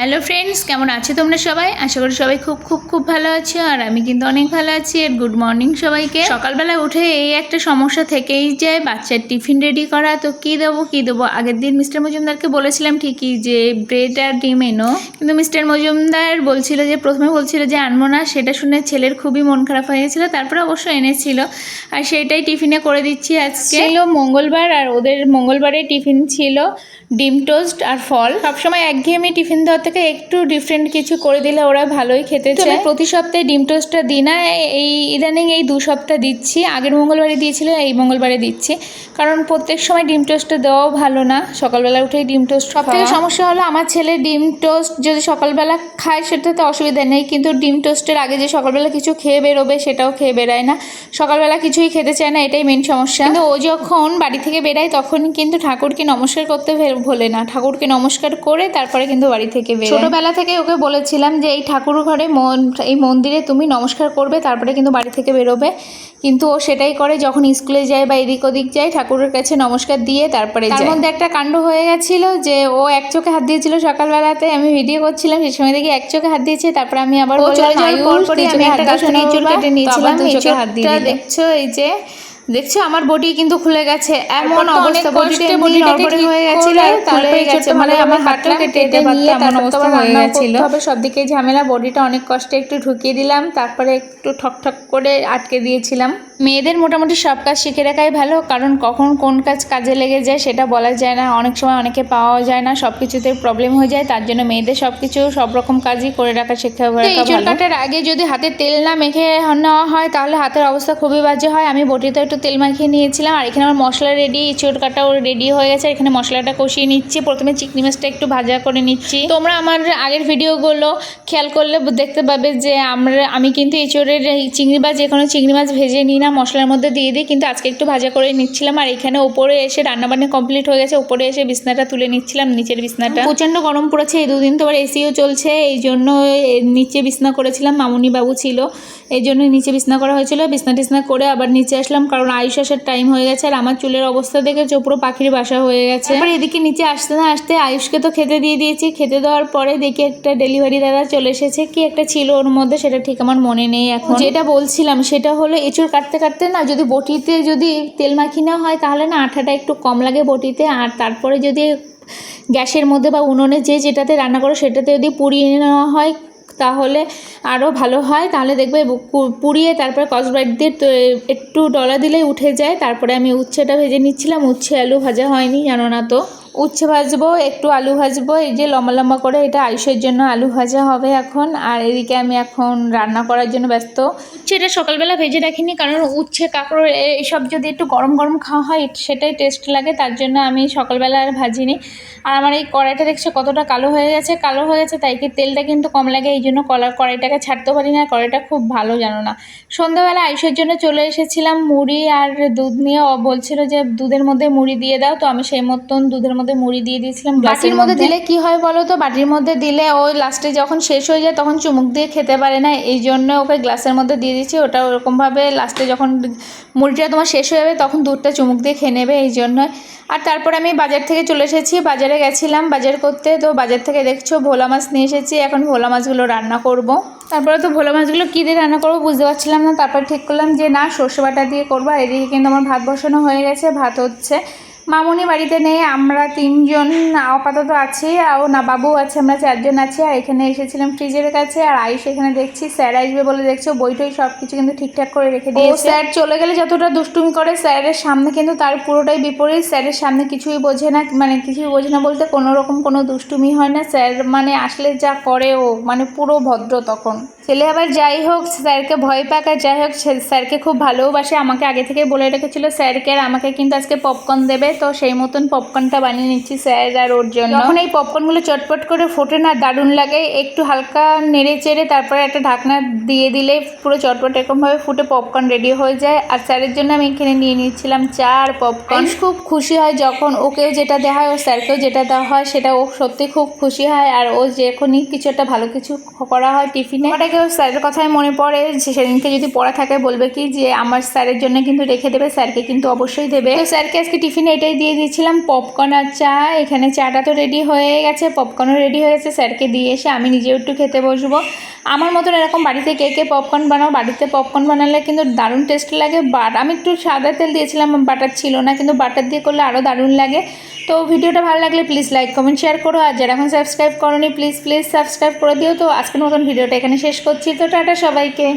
Hello friends কেমন আছো তোমরা সবাই? আশা করি সবাই খুব খুব খুব ভালো আছো, আর আমি কিন্তু অনেক ভালো আছি আর গুড মর্নিং সবাইকে। সকালবেলা উঠে এই একটা সমস্যা থেকেই যায়, বাচ্চার টিফিন রেডি করা, তো কী দেবো কী দেবো? আগের দিন মিস্টার মজুমদারকে বলেছিলাম ঠিকই যে ব্রেড আর ডিম এনো। কিন্তু মিস্টার মজুমদার বলছিল যে, প্রথমে বলছিল যে, আনব না, সেটা শুনে ছেলের খুবই মন খারাপ হয়ে গেছিল, তারপরে অবশ্য এনেছিল। আর সেটাই টিফিনে করে দিচ্ছি আজকে। ছিল মঙ্গলবার, আর ওদের মঙ্গলবারে টিফিন ছিল ডিম টোস্ট আর ফল। সবসময় একঘেয়েমি টিফিন দেওয়ার থেকে একটু ডিফারেন্ট কিছু করে দিলে ওরা ভালোই খেতে চায়। প্রতি সপ্তাহে ডিম টোস্টটা দিই না এই ইদানিং এই দু সপ্তাহ দিচ্ছি। আগের মঙ্গলবারে দিয়েছিল এই মঙ্গলবারে দিচ্ছি। কারণ প্রত্যেক সময় ডিম টোস্টটা দেওয়াও ভালো না। সকালবেলা উঠেই ডিম টোস্ট সব থেকে সমস্যা হলো আমার ছেলে ডিম টোস্ট যদি সকালবেলা খায় সেটা তো অসুবিধা নেই কিন্তু ডিম টোস্টের আগে যে সকালবেলা কিছু খেয়ে বেরোবে সেটাও খেয়ে বেরায় না। সকালবেলা কিছুই খেতে চায় না এটাই মেন সমস্যা। কিন্তু ও যখন বাড়ি থেকে বেরায় তখন কিন্তু ঠাকুরকে নমস্কার করতে ভোলে না। ঠাকুরকে নমস্কার করে তারপরে কিন্তু বাড়ি থেকে ছোটবেলা থেকে ওকে বলেছিলাম যে এই ঠাকুর ঘরে মন এই মন্দিরে তুমি নমস্কার করবে তারপরে কিন্তু বাড়ি থেকে বেরোবে। কিন্তু ও সেটাই করে যখন স্কুলে যায় বা এদিক ওদিক যায় ঠাকুরের কাছে নমস্কার দিয়ে তারপরে তার মধ্যে একটা কাণ্ড হয়ে গেছিল যে ও এক চোখে হাত দিয়েছিল সকালবেলাতে। আমি ভিডিও করছিলাম সেই সময় দেখি এক চোখে হাত দিয়েছে তারপরে আমি আবার চলে যাওয়ার পরপরই আমি একটা গাছের ইঁচড় কেটে নিয়েছিলাম দেখছ এই যে দেখছ আমার বডি কিন্তু খুলে গেছে। এমন অবস্থা বডিতে বডি নড়বড়ে হয়ে গেছিল তারপরে গেছে মানে আমার হাতটা কেটে নিয়ে এমন অবস্থা হয়ে গেছিল। তবে সব দিকে ঝামেলা বডিটা অনেক কষ্টে একটু ঢুকিয়ে দিলাম তারপরে একটু ঠক ঠক করে আটকে দিয়েছিলাম। মেয়েদের মোটামুটি সব কাজ শিখে রাখাই ভালো কারণ কখন কোন কাজ কাজে লেগে যায় সেটা বলা যায় না অনেক সময় অনেকে পাওয়া যায় না সব কিছুতে প্রবলেম হয়ে যায় তার জন্য মেয়েদের সব কিছু সব রকম কাজই করে রাখা শিক্ষা ভালো। কাটার আগে যদি হাতে তেল না মেখে নেওয়া হয় তাহলে হাতের অবস্থা খুবই বাজে হয় আমি বটিতে একটু তেল মাখিয়ে নিয়েছিলাম, আর এখানে আমার মশলা রেডি ইঁচড় কাটাও রেডি হয়ে গেছে। এখানে মশলাটা কষিয়ে নিচ্ছি। প্রথমে চিকনি মাছটা একটু ভাজা করে নিচ্ছি। তোমরা আমার আগের ভিডিওগুলো খেয়াল করলে দেখতে পাবে যে আমরা, আমি কিন্তু এঁচড়ের চিংড়ি বা যে কোনো চিংড়ি মাছ ভেজে নিই না, মশলার মধ্যে দিয়ে দিই। কিন্তু আজকে একটু ভাজা করে নিচ্ছিলাম, আর এখানে ওপরে এসে রান্নাবান্না কমপ্লিট হয়ে গেছে। ওপরে এসে বিছনাটা তুলে নিচ্ছিলাম, নিচের বিছনাটা। প্রচণ্ড গরম পড়েছে, এই দুদিন তো আবার এসিও চলছে। এই জন্য নিচে বিছনা করেছিলাম, মামুনি বাবু ছিল। এই জন্য নিচে বিছনা করা হয়েছিল। বিছনা টিছনা করে আবার নিচে আসলাম, কারণ আয়ুষ আসার টাইম হয়ে গেছে আর আমার চুলের অবস্থা দেখে পুরো পাখির বাসা হয়ে গেছে। এবার এদিকে নিচে আসতে না আসতে আয়ুষকে তো খেতে দিয়ে দিয়েছি। খেতে দেওয়ার পরে দেখি একটা ডেলিভারি দাদা চলে এসেছে। কি একটা ছিল ওর মধ্যে সেটা ঠিক আমার মনে নেই এখন। যেটা বলছিলাম সেটা হলো এঁচড় কাটতে কাটতে না যদি বটিতে যদি তেল মাখি না হয় তাহলে না আঠাটা একটু কম লাগে বটিতে। আর তারপরে যদি গ্যাসের মধ্যে বা উনুনে যে যেটাতে রান্না করো সেটাতে যদি পুড়িয়ে নেওয়া হয় তাহলে আরও ভালো হয়। তাহলে দেখবে পুড়িয়ে তারপরে কসবাইট দিয়ে তো একটু ডলা দিলেই উঠে যায়। তারপরে আমি উচ্ছেটা ভেজে নিচ্ছিলাম। উচ্ছে আলু ভাজা হয়নি, জানো না তো? উচ্ছে ভাজবো, একটু আলু ভাজবো, এই যে লম্বা লম্বা করে এটা আয়ুষের জন্য আলু ভাজা হবে এখন। আর এদিকে আমি এখন রান্না করার জন্য ব্যস্ত। উচ্ছেটা সকালবেলা ভেজে রাখিনি কারণ উচ্ছে, কাঁকড়ো এইসব যদি একটু গরম গরম খাওয়া হয় সেটাই টেস্ট লাগে, তার জন্য আমি সকালবেলা আর ভাজিনি। আর আমার এই কড়াইটা দেখছে কতটা কালো হয়ে গেছে, কালো হয়ে গেছে, তাই কি তেলটা কিন্তু কম লাগে, এই জন্য কলার কড়াইটাকে ছাড়তে পারি না, কড়াইটা খুব ভালো জানো না। সন্ধ্যাবেলা আয়ুষের জন্য চলে এসেছিলাম মুড়ি আর দুধ নিয়ে বলছিল যে দুধের মধ্যে মুড়ি দিয়ে দাও, তো আমি সেই মতন দুধের মধ্যে মুড়ি দিয়ে দিয়েছিলাম বাটির মধ্যে দিলে কি হয় বলো তো? বাটির মধ্যে দিলে ও লাস্টে যখন শেষ হয়ে যায় তখন চুমুক দিয়ে খেতে পারে না এই জন্য ওকে গ্লাসের মধ্যে দিয়ে দিচ্ছি। ওটা ওরকমভাবে লাস্টে যখন মুড়িটা তোমার শেষ হয়ে যাবে তখন দুধটা চুমুক দিয়ে খেয়ে নেবে এই জন্য। আর তারপরে আমি বাজার থেকে চলে এসেছি বাজারে গেছিলাম বাজার করতে। তো বাজার থেকে দেখছ ভোলা মাছ নিয়ে এসেছি এখন ভোলা মাছগুলো রান্না করব। তারপরে তো ভোলা মাছগুলো কী দিয়ে রান্না করব বুঝতে পারছিলাম না। তারপর ঠিক করলাম যে না সর্ষে বাটা দিয়ে করব। আর এদিকে কিন্তু আমার ভাত বসানো হয়ে গেছে ভাত হচ্ছে। মামুনি বাড়িতে নেই আমরা তিনজন আপাতত আছি আর না বাবু আছে আমরা চারজন আছি আর এখানে এসেছিলাম ফ্রিজের কাছে আর আয়ুষ এখানে দেখছি স্যার আসবে বলে দেখছ বই টই সব কিছু কিন্তু ঠিকঠাক করে রেখে দিয়েছে। স্যার চলে গেলে যতটা দুষ্টুমি করে স্যারের সামনে কিন্তু তার পুরোটাই বিপরীত স্যারের সামনে কিছুই বোঝে না মানে কিছুই বোঝে না বলতে কোনো রকম কোনো দুষ্টুমি হয় না স্যার মানে আসলে যা করে ও মানে পুরো ভদ্র তখন। ছেলে আবার যাই হোক স্যারকে ভয় পাক আর যাই হোক স্যারকে খুব ভালোবাসে আমাকে আগে থেকে বলে রেখেছিল স্যারকে আর আমাকে কিন্তু আজকে পপকর্ন দেবে তো সেই মতন পপকর্নটা বানিয়ে নিচ্ছি স্যার আর ওর জন্য। যখন এই পপকর্নগুলো চটপট করে ফোটে না দারুণ লাগে একটু হালকা নেড়ে চেড়ে তারপরে একটা ঢাকনা দিয়ে দিলে পুরো চটপট এরকমভাবে ফুটে পপকর্ন রেডি হয়ে যায়। আর স্যারের জন্য আমি এখানে নিয়ে নিচ্ছিলাম চা আর পপকর্ন খুব খুশি হয় যখন ওকেও যেটা দেওয়া হয় ও স্যারকেও যেটা দেওয়া হয় সেটা ও সত্যি খুব খুশি হয়। আর ও যখনই কিছু একটা ভালো কিছু করা হয় টিফিনে। ওটাকে থেকেও স্যারের কথাই মনে পড়ে? যে সেদিনকে যদি পড়া থাকে বলবে কি যে আমার স্যারের জন্য কিন্তু রেখে দেবে স্যারকে কিন্তু অবশ্যই দেবে। স্যারকে আজকে টিফিনে এটাই দিয়ে দিয়েছিলাম পপকর্ন আর চা। এখানে চাটা তো রেডি হয়ে গেছে পপকর্নও রেডি হয়ে গেছে। স্যারকে দিয়ে এসে আমি নিজেও একটু খেতে বসবো। আমার মতন এরকম বাড়িতে কে কে পপকর্ন বানাও, বাড়িতে পপকর্ন বানালে কিন্তু দারুণ টেস্ট লাগে। বাট আমি একটু সাদা তেল দিয়েছিলাম বাটার ছিল না, কিন্তু বাটার দিয়ে করলে আরও দারুণ লাগে। তো ভিডিওটা ভালো লাগলে প্লিজ লাইক কমেন্ট শেয়ার করো। আর যারা এখন সাবস্ক্রাইব করোনি প্লিজ প্লিজ সাবস্ক্রাইব করে দিও। তো আজকের মতন ভিডিওটা এখানে শেষ করছি। তো টাটা সবাইকে।